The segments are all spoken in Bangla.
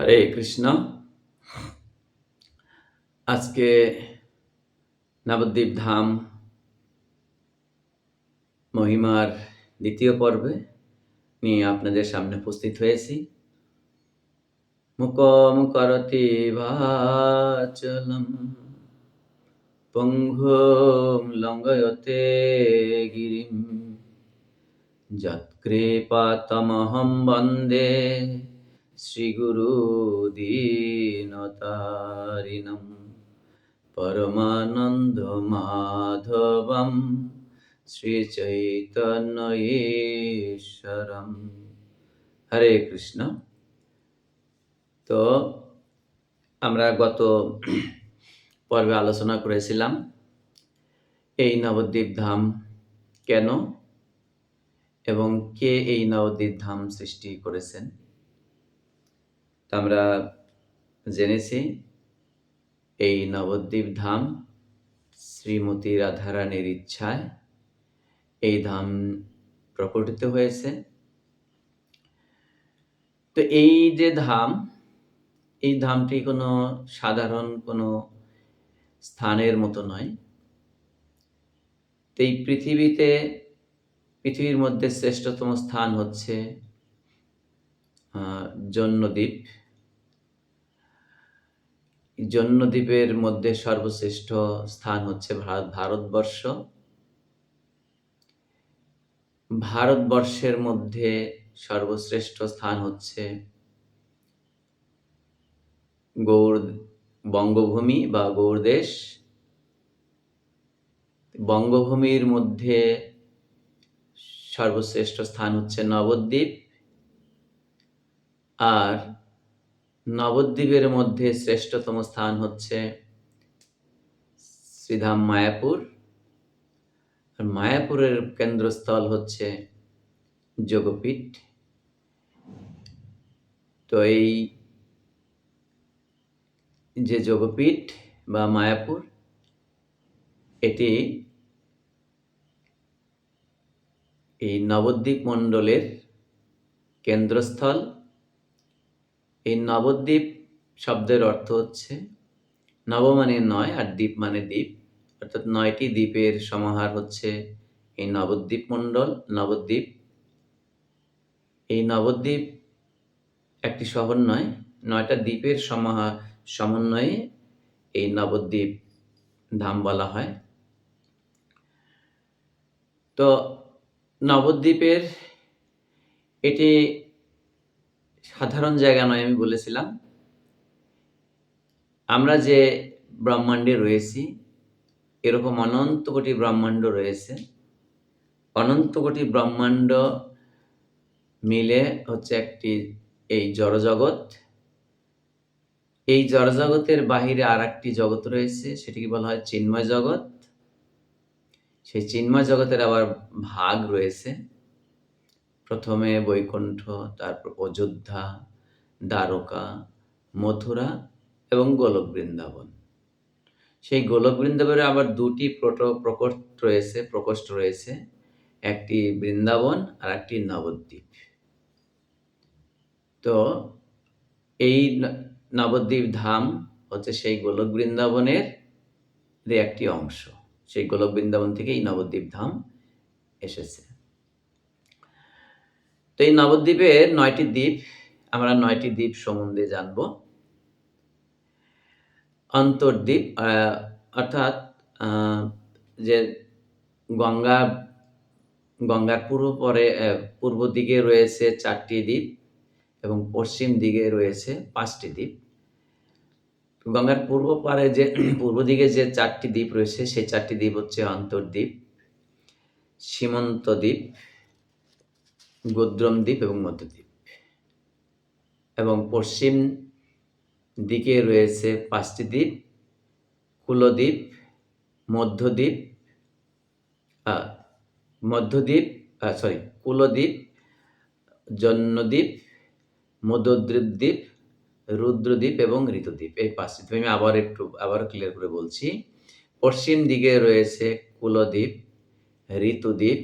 হরে কৃষ্ণ আজকে নবদ্বীপ ধাম মহিমার দ্বিতীয় পর্বে নিয়ে আপনাদের সামনে উপস্থিত হয়েছি। মুকম করতি ভাচলম পঙ্গুম লঙ্গয়তে গিরিম যৎকৃপাতমহম বন্দে। শ্রীগুরুদীনতারিণম পরমানন্দমাধবম শ্রীচৈতন্যঈশ্বরম হরে কৃষ্ণ। তো আমরা গত পর্বে আলোচনা করেছিলাম, এই নবদ্বীপ ধাম কেন এবং কে এই নবদ্বীপ ধাম সৃষ্টি করেছেন? তা আমরা জেনেছি এই নবদ্বীপ ধাম শ্রীমতী রাধারানীর ইচ্ছায় এই ধাম প্রকটিত হয়েছে। তো এই যে ধাম, এই ধামটি কোনো সাধারণ কোনো স্থানের মতো নয়। তো এই পৃথিবীতে, পৃথিবীর মধ্যে শ্রেষ্ঠতম স্থান হচ্ছে জন্মদ্বীপ। জন্মদ্বীপের মধ্যে সর্বশ্রেষ্ঠ স্থান হচ্ছে ভারত ভারতবর্ষ। ভারতবর্ষের মধ্যে সর্বশ্রেষ্ঠ স্থান হচ্ছে গৌর বঙ্গভূমি বা গৌরদেশ বঙ্গভূমির মধ্যে সর্বশ্রেষ্ঠ স্থান হচ্ছে নবদ্বীপ। আর নবদ্বীপের মধ্যে শ্রেষ্ঠতম স্থান হচ্ছে শ্রীধাম মায়াপুর। আর মায়াপুরের কেন্দ্রস্থল হচ্ছে যোগপীঠ। তো এই যে যোগপীঠ বা মায়াপুর, এটি এই নবদ্বীপ মণ্ডলের কেন্দ্রস্থল। এই নবদ্বীপ শব্দের অর্থ হচ্ছে নব মানে নয় আর দ্বীপ মানে দ্বীপ। অর্থাৎ নয়টি দ্বীপের সমাহার হচ্ছে এই নবদ্বীপ মণ্ডল, নবদ্বীপ। এই নবদ্বীপ একটি শহর নয় নয়টা দ্বীপের সমাহার সমন্বয়ে এই নবদ্বীপ ধাম বলা হয়। তো নবদ্বীপের এটি সাধারণ জায়গা নয়, আমি বলেছিলাম। আমরা যে ব্রহ্মাণ্ডে রয়েছি, এরকম অনন্ত কোটি ব্রহ্মাণ্ড রয়েছে। অনন্ত কোটি ব্রহ্মাণ্ড মিলে হচ্ছে একটি এই জড়জগৎ। এই জড়জগতের বাহিরে আর একটি জগৎ রয়েছে, সেটিকে বলা হয় চিন্ময় জগৎ। সেই চিন্ময় জগতের আবার ভাগ রয়েছে। প্রথমে বৈকুণ্ঠ, তারপর অযোধ্যা, দ্বারকা, মথুরা এবং গোলক বৃন্দাবন। সেই গোলক বৃন্দাবনে আবার দুটি প্রট প্রকোষ্ঠ রয়েছে প্রকোষ্ঠ রয়েছে, একটি বৃন্দাবন আর একটি নবদ্বীপ। তো এই নবদ্বীপ ধাম হচ্ছে সেই গোলক বৃন্দাবনের একটি অংশ। সেই গোলক বৃন্দাবন থেকে এই নবদ্বীপ ধাম এসেছে। তো এই নবদ্বীপের নয়টি দ্বীপ, আমরা নয়টি দ্বীপ সম্বন্ধে জানব। অন্তর্দ্বীপ অর্থাৎ যে গঙ্গা, গঙ্গার পূর্ব পরে পূর্ব দিকে রয়েছে চারটি দ্বীপ এবং পশ্চিম দিকে রয়েছে পাঁচটি দ্বীপ। গঙ্গার পূর্ব পারে যে, পূর্ব দিকে যে চারটি দ্বীপ রয়েছে, সেই চারটি দ্বীপ হচ্ছে অন্তর্দ্বীপ, সীমন্ত দ্বীপ গোদ্রম দ্বীপ এবং মধ্যদ্বীপ এবং পশ্চিম দিকে রয়েছে পাঁচটি দ্বীপ কুলদ্বীপ মধ্যদ্বীপ মধ্যদ্বীপ সরি কুলদ্বীপ জন্মদ্বীপ মধ্যদ্বীপ দ্বীপ রুদ্রদ্বীপ এবং ঋতুদ্বীপ এই পাঁচটি দ্বীপ আমি আবার একটু, আবার ক্লিয়ার করে বলছি। পশ্চিম দিকে রয়েছে কুলদ্বীপ ঋতুদ্বীপ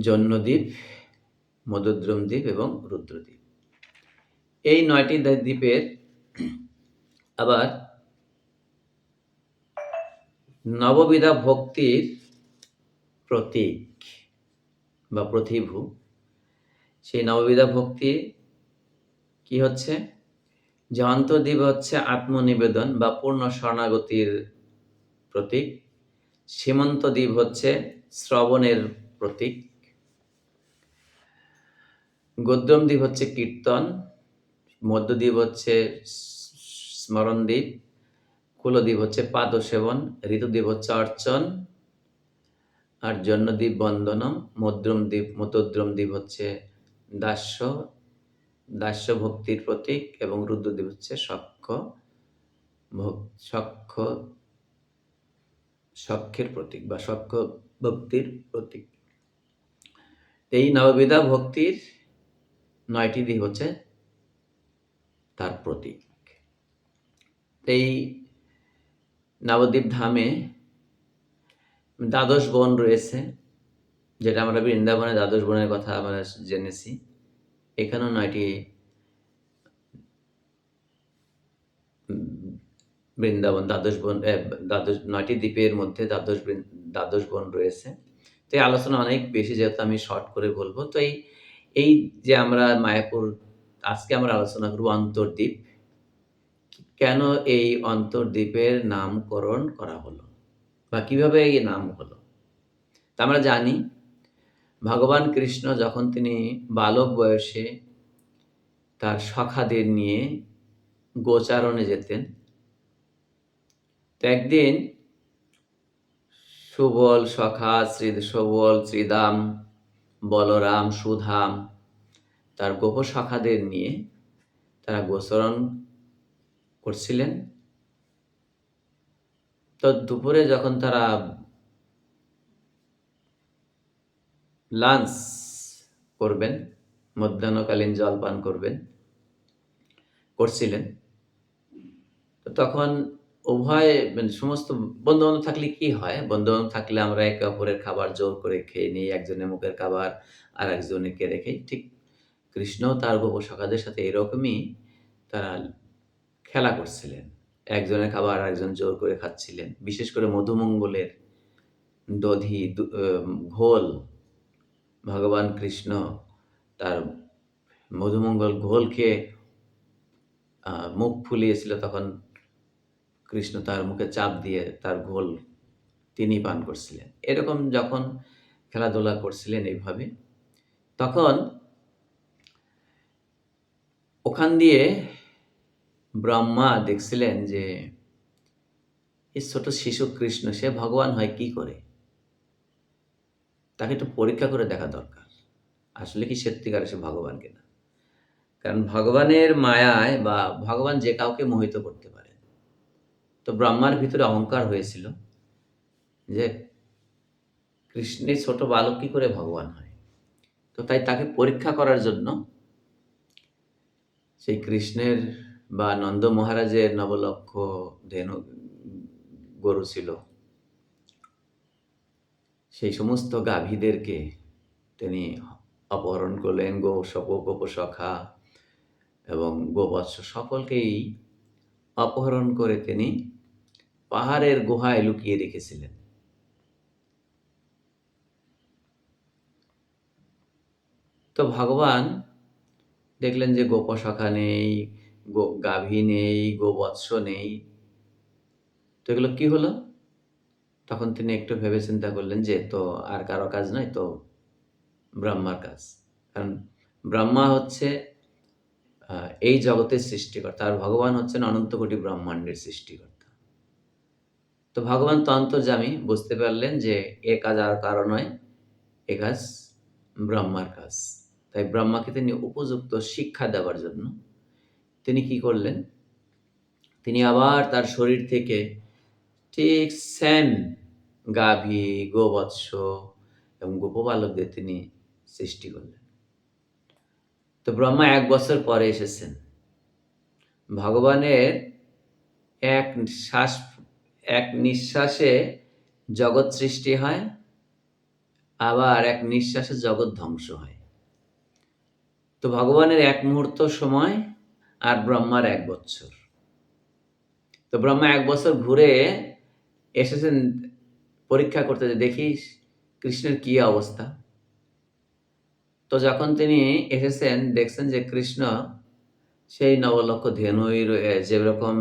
জন্মদ্বীপ মধুদ্রম দ্বীপ এবং রুদ্রদ্বীপ। এই নয়টি দ্বীপের আবার নববিধা ভক্তির প্রতীক বা প্রতিভু। সেই নববিধা ভক্তি কি হচ্ছে? যে অন্তর্দ্বীপ হচ্ছে আত্মনিবেদন বা পূর্ণ শরণাগতির প্রতীক। সীমন্ত দ্বীপ হচ্ছে শ্রবণের প্রতীক। গদ্যম দ্বীপ হচ্ছে কীর্তন, মধ্যদ্বীপ হচ্ছে স্মরণদ্বীপ, কুলদ্বীপ হচ্ছে পাদ সেবন ঋতুদ্বীপ হচ্ছে অর্চন, আর জন্মদ্বীপ বন্দনম মদ্রম দ্বীপ মতদ্রম দ্বীপ হচ্ছে দাস্য দাস্য ভক্তির প্রতীক এবং রুদ্রদ্বীপ হচ্ছে সক্ষ সক্ষ, সক্ষের প্রতীক বা সক্ষ ভক্তির প্রতীক। এই নববিধা ভক্তির নয়টি দিক হচ্ছে তার প্রতীক। এই নবদ্বীপ ধামে দ্বাদশ বন রয়েছে, যেটা আমরা বৃন্দাবনে দ্বাদশ বনের কথা আমরা জেনেছি। এখানেও নয়টি বৃন্দাবন, দ্বাদশ বন দ্বাদশ, নয়টি দ্বীপের মধ্যে দ্বাদশ দ্বাদশ বন রয়েছে। তো এই আলোচনা অনেক বেশি যেহেতু আমি শর্ট করে বলব, তো এই এই যে আমরা মায়াপুর, আজকে আমরা আলোচনা করব অন্তর্দ্বীপ। কেন এই অন্তর্দ্বীপের নামকরণ করা হলো? বা কীভাবে এই নাম হলো? তা আমরা জানি। ভগবান কৃষ্ণ যখন তিনি বালক বয়সে তার সখাদের নিয়ে গোচারণে যেতেন, তো একদিন সুবল সখা শ্রী সুবল শ্রীদাম বলরাম সুধাম তার গোপ সখাদের নিয়ে তারা গোচরণ করছিলেন। তো দুপুরে যখন তারা লাঞ্চ করবেন, মধ্যাহ্নকালীন জলপান করবেন, করছিলেন, তো তখন উভয় মানে সমস্ত বন্ধু বান্ধব থাকলে কি হয়? বন্ধু বান্ধব থাকলে আমরা একে অপরের খাবার জোর করে খেয়ে নিই, একজনের মুখের খাবার আর একজনে কেড়ে খাই ঠিক কৃষ্ণ তার গোপ সখাদের সাথে এরকমই তারা খেলা করছিলেন। একজনের খাবার আর একজন জোর করে খাচ্ছিলেন। বিশেষ করে মধুমঙ্গলের দধি ঘোল, ভগবান কৃষ্ণ তার মধুমঙ্গল ঘোল খেয়ে মুখ ফুলিয়েছিল তখন কৃষ্ণ তার মুখে চাপ দিয়ে তার ঘোল তিনি পান করছিলেন। এরকম যখন খেলাধুলা করছিলেন এইভাবে, তখন ওখান দিয়ে ব্রহ্মা দেখছিলেন যে, এই ছোট শিশু কৃষ্ণ, সে ভগবান হয় কি করে? তাকে একটু পরীক্ষা করে দেখা দরকার। আসলে কি সত্যিকার সে ভগবান কিনা? কারণ ভগবানের মায়ায় বা ভগবান যে কাউকে মোহিত করতে তো ব্রহ্মার ভিতরে অহংকার হয়েছিল যে কৃষ্ণের ছোট বালক কি করে ভগবান হয়? তো তাই তাকে পরীক্ষা করার জন্য সেই কৃষ্ণের বা নন্দ মহারাজের নবলক্ষ ধেনু গরু ছিল। সেই সমস্ত গাভীদেরকে তিনি অপহরণ করলেন গো সপ গোপসখা এবং গোবৎস সকলকেই অপহরণ করে তিনি পাহাড়ের গুহায় লুকিয়ে রেখেছিলেন। তো ভগবান দেখলেন যে গোপসখা নেই, গো গাভী নেই, গোবৎস নেই। তো এগুলো কি হলো? তখন তিনি একটু ভেবে চিন্তা করলেন যে তো আর কারও কাজ নয়, তো ব্রহ্মার কাজ। কারণ ব্রহ্মা হচ্ছে এই জগতের সৃষ্টিকর্তা। আর ভগবান হচ্ছেন অনন্ত কোটি ব্রহ্মাণ্ডের সৃষ্টিকর্তা। তো ভগবান তো তন্ত্রজামী বুঝতে পারলেন যে এ কাজ আর কারও নয়, এ কাজ ব্রহ্মার কাজ। তাই ব্রহ্মাকে তিনি উপযুক্ত শিক্ষা দেওয়ার জন্য তিনি কি করলেন? তিনি আবার তার শরীর থেকে ঠিক সেম গাভী, গোবৎস এবং গোপবালকদের তিনি সৃষ্টি করলেন। তো ব্রহ্মা এক বছর পরে এসেছেন। ভগবানের এক শ্বাস এক নিঃশ্বাসে জগৎ সৃষ্টি হয়, আবার এক নিঃশ্বাসে জগৎ ধ্বংস হয়। তো ভগবানের এক মুহূর্ত সময় আর ব্রহ্মার এক বছর। তো ব্রহ্মা এক বছর ঘুরে এসেছেন পরীক্ষা করতে যে দেখি কৃষ্ণের কি অবস্থা। তো যখন তিনি এসেছেন, দেখছেন যে কৃষ্ণ সেই নবলক্ষ ধেনুই যেরকম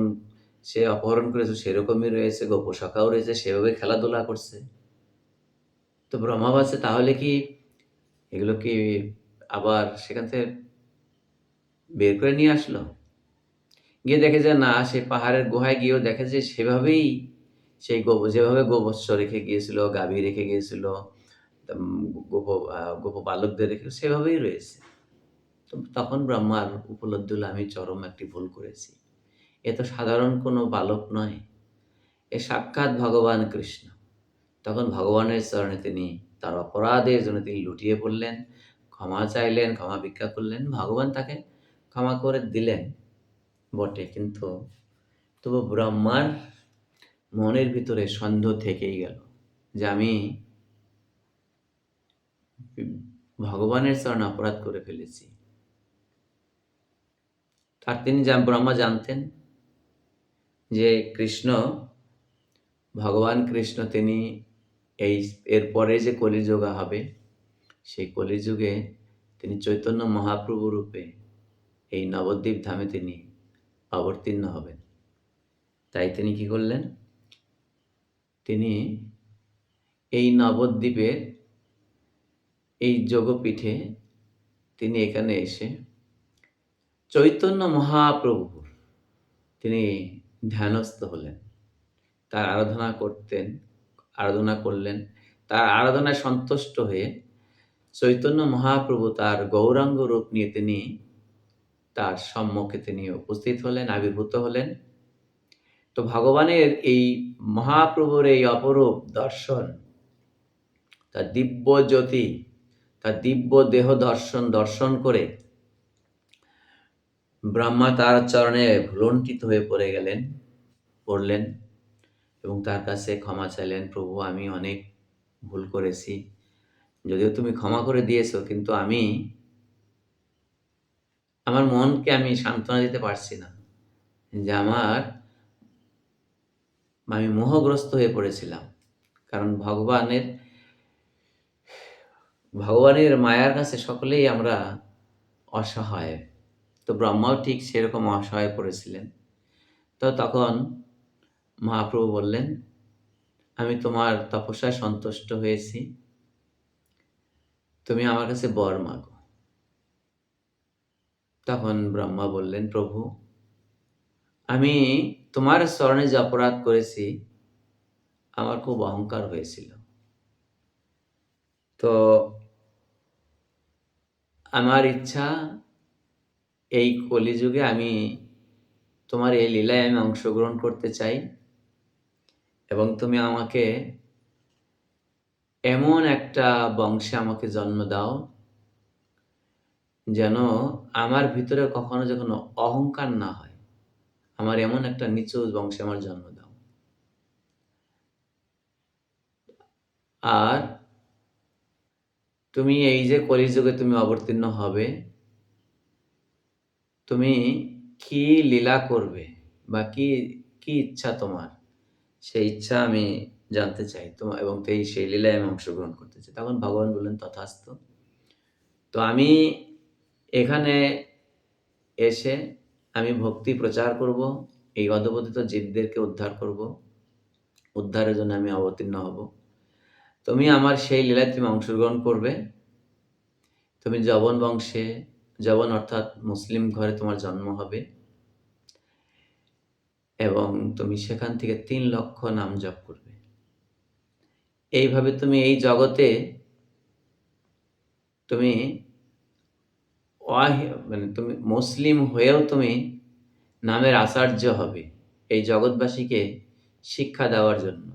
সে অপহরণ করেছে, সেরকমই রয়েছে গোপশাখাও রয়েছে, সেভাবে খেলাধুলা করছে। তো ব্রহ্মা ভাবছে, তাহলে কি এগুলো কি আবার সেখান থেকে বের করে নিয়ে আসলো? গিয়ে দেখে যে না, সে পাহাড়ের গুহায় গিয়েও দেখে যে সেভাবেই সেই গোপ যেভাবে গোবৎস রেখে গিয়েছিল, গাভী রেখে গিয়েছিল গোপ গোপ বালকদের রেখে সেভাবেই রয়েছে। তো তখন ব্রহ্মার উপলব্ধি হলো, আমি চরম একটি ভুল করেছি। এ তো সাধারণ কোনো বালক নয়। এ সাক্ষাৎ ভগবান কৃষ্ণ। তখন ভগবানের চরণে তিনি তার অপরাধের জন্য তিনি লুটিয়ে পড়লেন, ক্ষমা চাইলেন, ক্ষমা ভিক্ষা করলেন, ভগবান তাকে ক্ষমা করে দিলেন। বটে, কিন্তু তবু ব্রহ্মার মনের ভিতরে সন্দেহ থেকেই গেল যে আমি ভগবানের চরণে অপরাধ করে ফেলেছি। আর তিনি ব্রহ্মা জানতেন যে কৃষ্ণ, ভগবান কৃষ্ণ তিনি এই এরপরে যে কলিযুগ হবে, সেই কলিযুগে তিনি চৈতন্য মহাপ্রভু রূপে এই নবদ্বীপ ধামে তিনি অবতীর্ণ হবেন। তাই তিনি কি করলেন? তিনি এই নবদ্বীপের এই যোগপীঠে তিনি এখানে এসে চৈতন্য মহাপ্রভুর তিনি ধ্যানস্থ হলেন। তার আরাধনা করতেন, আরাধনা করলেন। তার আরাধনায় সন্তুষ্ট হয়ে চৈতন্য মহাপ্রভু তার গৌরাঙ্গ রূপ নিয়ে তিনি তার সম্মুখে তিনি উপস্থিত হলেন, আবির্ভূত হলেন। তো ভগবানের এই মহাপ্রভুর এই অপরূপ দর্শন, তার দিব্য জ্যোতি, তার দিব্য দেহ দর্শন দর্শন করে ব্রহ্মা তার চরণে ভুলণ্ঠিত হয়ে পড়ে গেলেন, পড়লেন এবং তার কাছে ক্ষমা চাইলেন, প্রভু, আমি অনেক ভুল করেছি। যদিও তুমি ক্ষমা করে দিয়েছ, কিন্তু আমি, আমার মনকে আমি সান্ত্বনা দিতে পারছি না। যে আমার, আমি মোহগ্রস্ত হয়ে পড়েছিলাম। কারণ ভগবানের ভগবানের মায়ার কাছে সকলেই আমরা অসহায়। তো ব্রহ্মাও ঠিক সেরকম অসহায় পড়েছিলেন। তো তখন মহাপ্রভু বললেন, আমি তোমার তপস্যায় সন্তুষ্ট হয়েছি। তুমি আমার কাছে বর মাগো। তখন ব্রহ্মা বললেন, প্রভু, আমি তোমার স্মরণে যে অপরাধ করেছি, আমার খুব অহংকার হয়েছিল। তো আমার ইচ্ছা এই কলিযুগে আমি তোমার এই লীলায় আমি অংশগ্রহণ করতে চাই এবং তুমি আমাকে এমন একটা বংশে আমাকে জন্ম দাও যেন আমার ভিতরে কখনো যখন অহংকার না হয়, আমার এমন একটা নিচু বংশে আমার জন্ম দাও। আর তুমি এই যে কলিযুগে তুমি অবতীর্ণ হবে তুমি কি লীলা করবে বা কি কি ইচ্ছা তোমার? সেই ইচ্ছা আমি জানতে চাই তোমার এবং এই সেই লীলায় আমি অংশগ্রহণ করতে চাই। তখন ভগবান বললেন, তথাস্ত। তো আমি এখানে এসে আমি ভক্তি প্রচার করব, এই অধপতিত জীবদেরকে উদ্ধার করব, উদ্ধারের জন্য আমি অবতীর্ণ হব। তুমি আমার সেই লীলায় তুমি অংশগ্রহণ করবে। তুমি যবন বংশে যবন অর্থাৎ মুসলিম ঘরে তোমার জন্ম হবে এবং তুমি সেখান থেকে তিন লক্ষ নাম জপ করবে। এইভাবে তুমি এই জগতে তুমি মানে তুমি মুসলিম হয়েও তুমি নামের আচার্য হবে এই জগৎবাসীকে শিক্ষা দেওয়ার জন্য।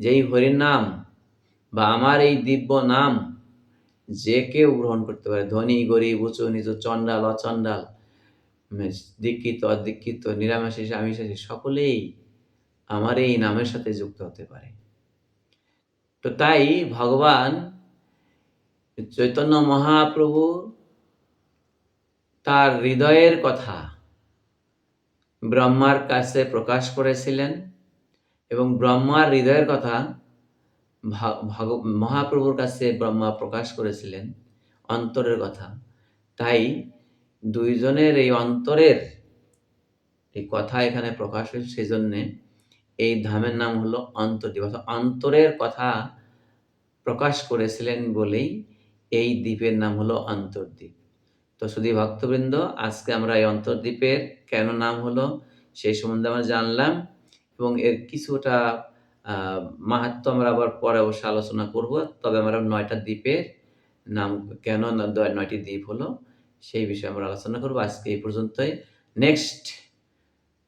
যেই হরির নাম বা আমার এই দিব্য নাম যে কেউ গ্রহণ করতে পারে। ধনী, গরিব, উঁচু, নিচু, চণ্ডাল, অচণ্ডাল দীক্ষিত, অদীক্ষিত নিরামিষী আমিষাসী সকলেই আমার এই নামের সাথে যুক্ত হতে পারে। তো তাই ভগবান চৈতন্য মহাপ্রভু তার হৃদয়ের কথা ব্রহ্মার কাছে প্রকাশ করেছিলেন এবং ব্রহ্মার হৃদয়ের কথা ভাগ- মহাপ্রভুর কাছে ব্রহ্মা প্রকাশ করেছিলেন, অন্তরের কথা। তাই দুইজনের এই অন্তরের এই কথা এখানে প্রকাশ হয়েছে সেই জন্যে এই ধামের নাম হলো অন্তর্দ্বীপ। অর্থাৎ অন্তরের কথা প্রকাশ করেছিলেন বলেই এই দ্বীপের নাম হলো অন্তর্দ্বীপ। তো শুধু ভক্তবৃন্দ, আজকে আমরা এই অন্তর্দ্বীপের কেন নাম হলো সেই সম্বন্ধে আমরা জানলাম এবং এর কিছুটা মাহাত্ম আমরা আবার পরে অবশ্য আলোচনা করব, তবে আমরা নয়টা দ্বীপের নাম, কেন নয়টি দ্বীপ হলো, সেই বিষয়ে আমরা আলোচনা করব। আজকে এই পর্যন্তই। নেক্সট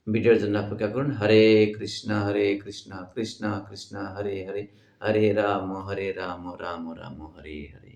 ভিডিওর জন্য অপেক্ষা করুন। হরে কৃষ্ণ হরে কৃষ্ণ কৃষ্ণ কৃষ্ণ, হরে হরে হরে রাম হরে রাম রাম রাম, হরে হরে।